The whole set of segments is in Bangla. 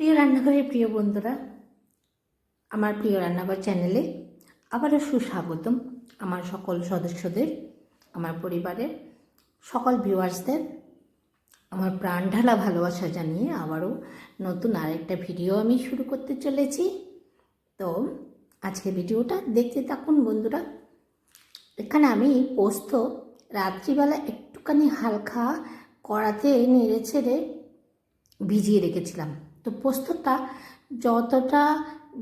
প্রিয় রান্নাঘরের প্রিয় বন্ধুরা, আমার প্রিয় রান্নাঘর চ্যানেলে আবারও সুস্বাগতম আমার সকল সদস্যদের, আমার পরিবারের সকল ভিউয়ার্সদের আমার প্রাণ ঢালা ভালোবাসা জানিয়ে আবারও নতুন আরেকটা ভিডিও আমি শুরু করতে চলেছি। তো আজকে ভিডিওটা দেখতে থাকুন বন্ধুরা। এখানে আমি পোস্ত রাত্রিবেলা একটুখানি হালকা কড়াতে নেড়ে ছেড়ে ভিজিয়ে রেখেছিলাম। তো পোস্তটা যতটা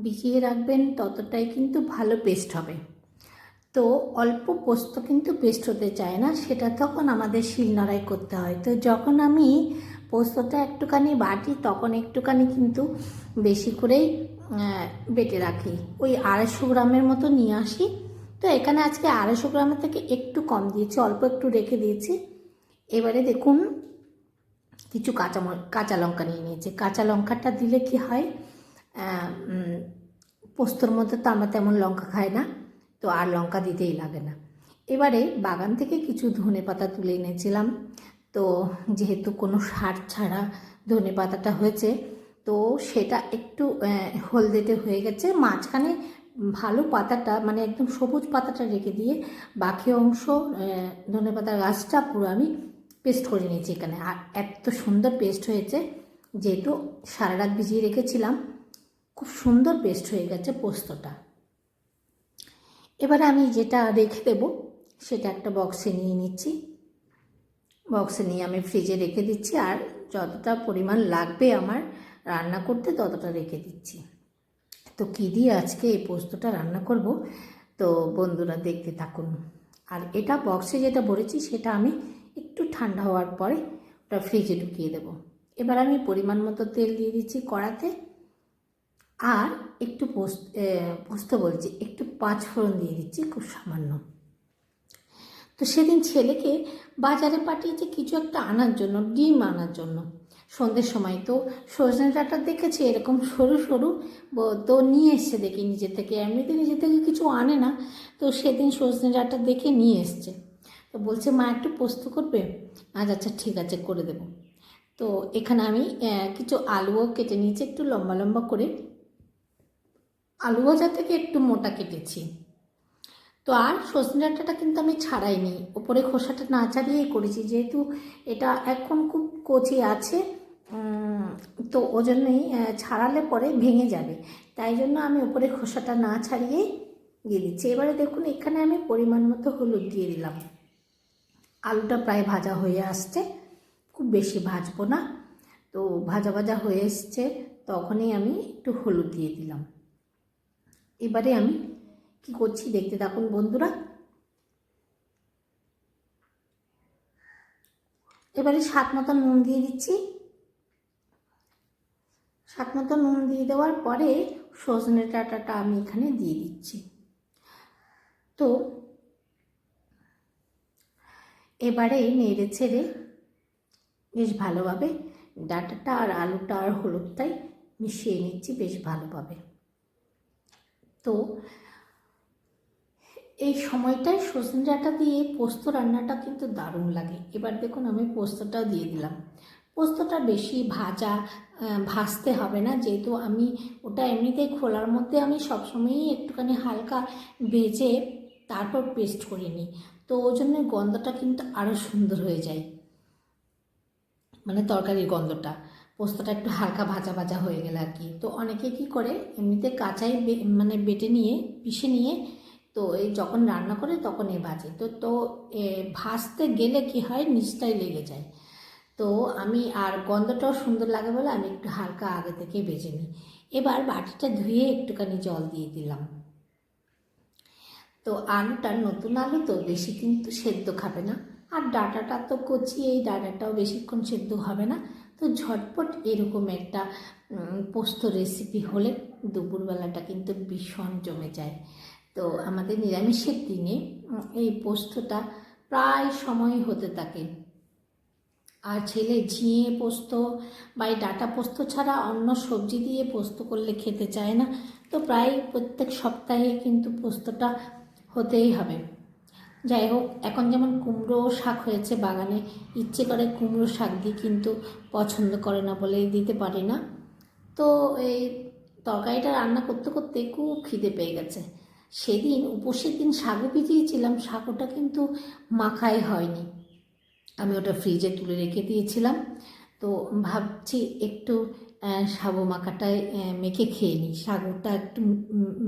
ভিজিয়ে রাখবেন, ততটাই কিন্তু ভালো পেস্ট হবে। তো অল্প পোস্ত কিন্তু পেস্ট হতে চায় না, সেটা তখন আমাদের শিলনোড়াই করতে হয়। তো যখন আমি পোস্তটা একটুখানি বাটি, তখন একটুখানি কিন্তু বেশি করেই বেটে রাখি। ওই আড়াইশো গ্রামের মতো নিয়ে আসি। তো এখানে আজকে আড়াইশো গ্রামের থেকে একটু কম দিয়েছি, অল্প একটু রেখে দিয়েছি। এবারে দেখুন কিছু কাঁচা কাঁচা লঙ্কা নিয়ে নিয়েছি। কাঁচা লঙ্কাটা দিলে কি হয় পোস্তর মধ্যে তো আমরা তেমন লঙ্কা খাই না তো আর লঙ্কা দিতেই লাগে না। এবারে বাগান থেকে কিছু ধনে পাতা তুলে এনেছিলাম। তো যেহেতু কোনো সার ছাড়া ধনে পাতাটা হয়েছে তো সেটা একটু আহ, হলদেটে হয়ে গেছে। মাঝখানে ভালো পাতাটা মানে একদম সবুজ পাতাটা রেখে দিয়ে বাকি অংশ ধনে পাতার গাছটা পুরো আমি পেস্ট করে নিয়েছি এখানে। আর এত সুন্দর পেস্ট হয়েছে, যেহেতু সারা রাত ভিজিয়ে রেখেছিলাম, খুব সুন্দর পেস্ট হয়ে গেছে পোস্তটা। এবারে আমি যেটা রেখে দেব, সেটা একটা বক্সে নিয়ে নিচ্ছি। বক্সে নিয়ে আমি ফ্রিজে রেখে দিচ্ছি, আর যতটা পরিমাণ লাগবে আমার রান্না করতে, ততটা রেখে দিচ্ছি। তো কী দিয়ে আজকে এই পোস্তটা রান্না করব, তো বন্ধুরা দেখতে থাকুন। আর এটা বক্সে যেটা ভরেছি, সেটা আমি একটু ঠান্ডা হওয়ার পরে ওটা ফ্রিজে ঢুকিয়ে দেব। এবার আমি পরিমাণ মতো তেল দিয়ে দিচ্ছি কড়াতে। আর একটু পোস্ত পোস্ত বলছি, একটু পাঁচ ফোড়ন দিয়ে দিচ্ছি খুব সামান্য। তো সেদিন ছেলেকে বাজারে পাঠিয়েছে কিছু একটা আনার জন্য, ডিম আনার জন্য। সন্ধ্যের সময় তো সজনে ডাঁটা দেখেছি, এরকম সরু সরু তো নিয়ে এসছে দেখি নিজে থেকে। এমনিতে নিজে থেকে কিছু আনে না, তো সেদিন সজনে ডাঁটা দেখে নিয়ে এসছে। তো বলছে, মা, একটু পোস্ত করবে? আজ আচ্ছা ঠিক আছে, করে দেবো। তো এখানে আমি কিছু আলুও কেটে নিয়েছি, একটু লম্বা লম্বা করে। আলু ভাজা থেকে একটু মোটা কেটেছি। তো আর সজনে ডাঁটাটা কিন্তু আমি ছাড়াইনি। ওপরে খোসাটা না ছাড়িয়েই করেছি, যেহেতু এটা এখন খুব কচি আছে তো ও জন্যই ছাড়ালে পরে ভেঙে যাবে। তাই জন্য আমি ওপরে খোসাটা না ছাড়িয়েই দিয়ে দিচ্ছি। এবারে দেখুন, এখানে আমি পরিমাণ মতো হলুদ দিয়ে দিলাম। আলুটা প্রায় ভাজা হয়ে আসছে, খুব বেশি ভাজবো না। তো ভাজা ভাজা হয়ে এসছে, তখনই আমি একটু হলুদ দিয়ে দিলাম। এবারে আমি কি করছি দেখতে থাকুন বন্ধুরা। এবারে সাত মতো নুন দিয়ে দিচ্ছি। সাত মতো নুন দিয়ে দেওয়ার পরে সজনে ডাঁটাটা আমি এখানে দিয়ে দিচ্ছি। তো এবারে নেড়ে ছেড়ে বেশ ভালোভাবে ডাঁটাটা আর আলুটা আর হলুদটাই মিশিয়ে নিচ্ছি, বেশ ভালোভাবে। তো এই সময়টায় সজনে ডাঁটা দিয়ে পোস্ত রান্নাটা কিন্তু দারুণ লাগে। এবার দেখুন আমি পোস্তটাও দিয়ে দিলাম। পোস্তটা বেশি ভাজা ভাজতে হবে না, যেহেতু আমি ওটা এমনিতেই খোলার মধ্যে আমি সবসময়ই একটুখানি হালকা ভেজে তারপর পেস্ট করে নিই। তো ওই জন্য গন্ধটা কিন্তু আরও সুন্দর হয়ে যায়। মানে তরকারির গন্ধটা। পোস্তটা একটু হালকা ভাজা ভাজা হয়ে গেলে আর কি। তো অনেকে কি করে, এমনিতে কাঁচাই মানে বেটে নিয়ে, পিষে নিয়ে, তো এই যখন রান্না করে তখন এ ভাজে। তো তো ভাজতে গেলে কি হয় নিচটাই লেগে যায়। তো আমি, আর গন্ধটাও সুন্দর লাগে বলে আমি একটু হালকা আগে থেকে বেজে নিই। এবার বাটিটা ধুয়ে একটুখানি জল দিয়ে দিলাম। তো আলুটা নতুন আলু তো বেশি কিন্তু সেদ্ধ খাবে না। আর ডাটাটা তো কচি এই ডাটাটাও বেশিক্ষণ সেদ্ধ হবে না। তো ঝটপট এরকম একটা পোস্ত রেসিপি হলে দুপুরবেলাটা কিন্তু ভীষণ জমে যায়। তো আমাদের নিরামিষের দিনে এই পোস্তটা প্রায় সময় হতে থাকে। আর ছেলে ঝিঙে পোস্ত বা এই ডাটা পোস্ত ছাড়া অন্য সবজি দিয়ে পোস্ত করলে খেতে চায় না। তো প্রায় প্রত্যেক সপ্তাহে কিন্তু পোস্তটা হতেই হবে। যাই হোক, এখন যেমন কুমড়ো শাক হয়েছে বাগানে, ইচ্ছে করে কুমড়ো শাক দিয়ে কিন্তু পছন্দ করে না বলে দিতে পারি না। তো এই তরকারিটা রান্না করতে করতে খুব খিদে পেয়ে গেছে। সেদিন, উপসের দিন সাগু ভিজিয়েছিলাম সাগুটা কিন্তু মাখাই হয়নি। আমি ওটা ফ্রিজে তুলে রেখে দিয়েছিলাম। তো ভাবছি একটু সাবু মাখাটায় মেখে খেয়ে নিই সাগুটা একটু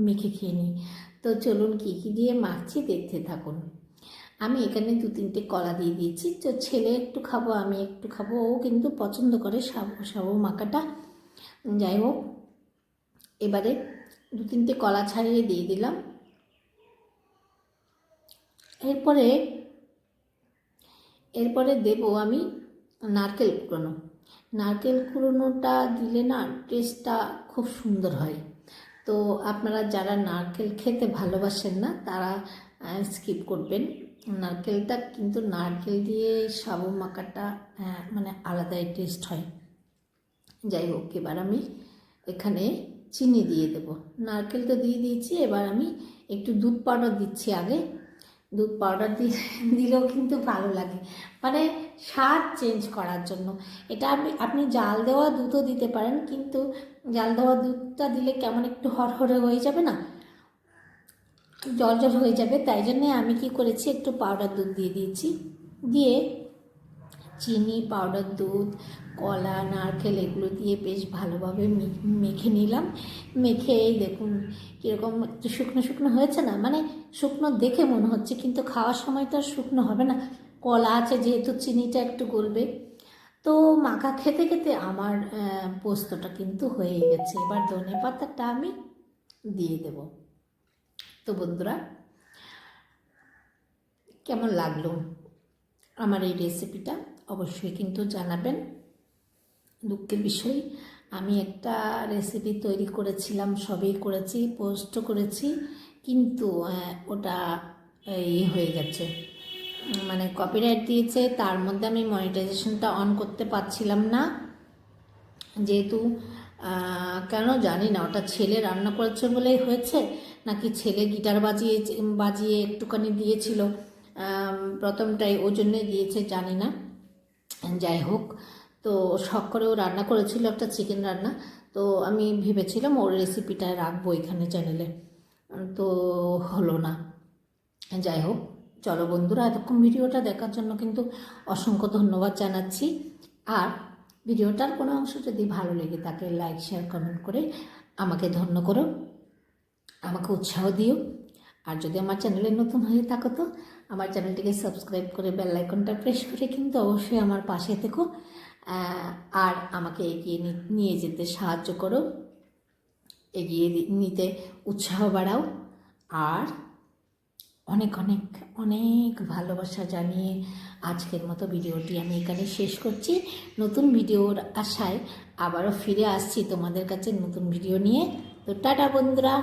মেখে খেয়ে নিই। তো চলুন কী কী দিয়ে মাখছি দেখতে থাকুন। আমি এখানে দু তিনটে কলা দিয়ে দিয়েছি। তো ছেলে একটু খাব, আমি একটু খাব, ও কিন্তু পছন্দ করে সাবু সাবু মাখাটা। যাই হোক, এবারে দু তিনটে কলা ছাড়িয়ে দিয়ে দিলাম। এরপরে এরপরে দেব আমি নারকেল কুড়োনো। নারকেল কুড়োনোটা দিলে না টেস্টটা খুব সুন্দর হয়। তো আপনারা যারা নারকেল খেতে ভালোবাসেন না তারা স্কিপ করবেন। নারকেলটা কিন্তু নারকেল দিয়ে সাবু মাখাটা আহ, মানে আলাদাই টেস্ট হয়। যাই হোক এবার আমি এখানে চিনি দিয়ে দেব। নারকেল তো দিয়ে দিয়েছি এবার আমি একটু দুধ পাউডার দিচ্ছি আগে। দুধ পাউডার দিলেও কিন্তু ভালো লাগে। মানে স্বাদ চেঞ্জ করার জন্য। এটা আপনি আপনি জাল দেওয়া দুধও দিতে পারেন, কিন্তু জাল দেওয়া দুধটা দিলে কেমন একটু হরহরে হয়ে যাবে না? জল জল হয়ে যাবে, তাই জন্যে আমি কি করেছি, একটু পাউডার দুধ দিয়ে দিয়েছি। দিয়ে চিনি পাউডার দুধ, কলা, নারকেল, এগুলো দিয়ে বেশ ভালোভাবে মেখে নিলাম। মেখে এই দেখুন কীরকম একটু শুকনো শুকনো হয়েছে না? মানে শুকনো দেখে মনে হচ্ছে, কিন্তু খাওয়ার সময় তো আর শুকনো হবে না। কলা আছে যেহেতু চিনিটা একটু গলবে। তো মাখা খেতে খেতে আমার পোস্তটা কিন্তু হয়ে গেছে। এবার ধনে পাতাটা আমি দিয়ে দেব। তো বন্ধুরা, কেমন লাগল আমার এই রেসিপিটা? অবশ্যই কিন্তু জানাবেন। দুঃখের বিষয়, আমি একটা রেসিপি তৈরি করেছিলাম, সবই করেছি, পোস্টও করেছি, কিন্তু ওটা এই হয়ে গেছে। মানে কপিরাইট দিয়েছে, তার মধ্যে আমি মনিটাইজেশনটা অন করতে পারছিলাম না। যেহেতু কেন জানি না, ওটা ছেলে রান্না করেছে বলেই হয়েছে, নাকি ছেলে গিটার বাজিয়ে বাজিয়ে একটুখানি দিয়েছিল। প্রথমটাই ওই জন্যে দিয়েছে, জানি না। যাই হোক, তো শখ করে ও রান্না করেছিল একটা চিকেন রান্না। তো আমি ভেবেছিলাম ওর রেসিপিটা রাখব এখানে চ্যানেলে তো হলো না। যাই হোক। চলো বন্ধুরা, এতক্ষণ ভিডিওটা দেখার জন্য কিন্তু অসংখ্য ধন্যবাদ জানাচ্ছি। আর ভিডিওটার কোনো অংশ যদি ভালো লেগে থাকে, লাইক, শেয়ার, কমেন্ট করে আমাকে ধন্য করো, আমাকে উৎসাহ দিও। আর যদি আমার চ্যানেলে নতুন হয়ে থাকো তো আমার চ্যানেলটিকে সাবস্ক্রাইব করে বেল আইকনটা প্রেস করে কিন্তু অবশ্যই আমার পাশে থেকো। আর আমাকে এগিয়ে নিয়ে যেতে সাহায্য করো, এগিয়ে নিতে উৎসাহ বাড়াও। আর অনেক অনেক অনেক ভালোবাসা জানিয়ে আজকের মতো ভিডিওটি আমি এখানে শেষ করছি। নতুন ভিডিওর আশায় আবারও ফিরে আসছি তোমাদের কাছে নতুন ভিডিও নিয়ে। তো টাটা বন্ধুরা।